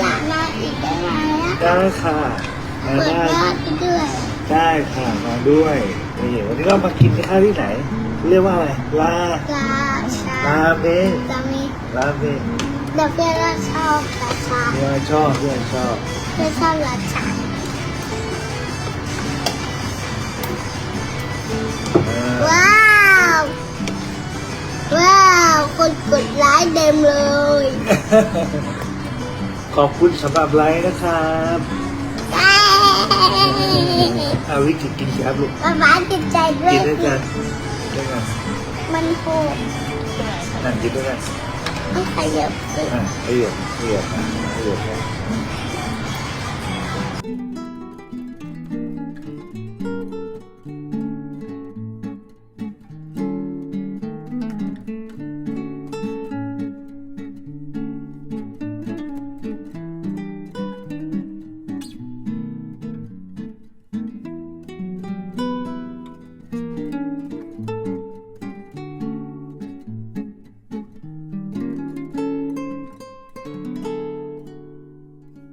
หลานมาอีกได้ไหมอะได้ค่ะมาเปิดได้ยอดไปด้วยได้ค่ะมาด้วยนี่วันนี้เรามากินข้าวที่ไหน เรียกว่าอะไรลาลาชาลาเมงจะมีลาเมงเดี๋ยวเพื่อนเราชอบราชาเพื่อนชอบเพื่อนชอบเพื่อนชอบราชาอ่าว้าวว้าวคนกดไลค์เต็มเลย ขอบคุณสำหรับไลค์นะครับเอ้ยเอาวิธีกินครับลูกป๊าป๊าติดใจด้วยกินด้วยกันด้วยกันมันโหดนั่งกินด้วยกันต้องขยับสิอะขยับขยับอะขยับนะ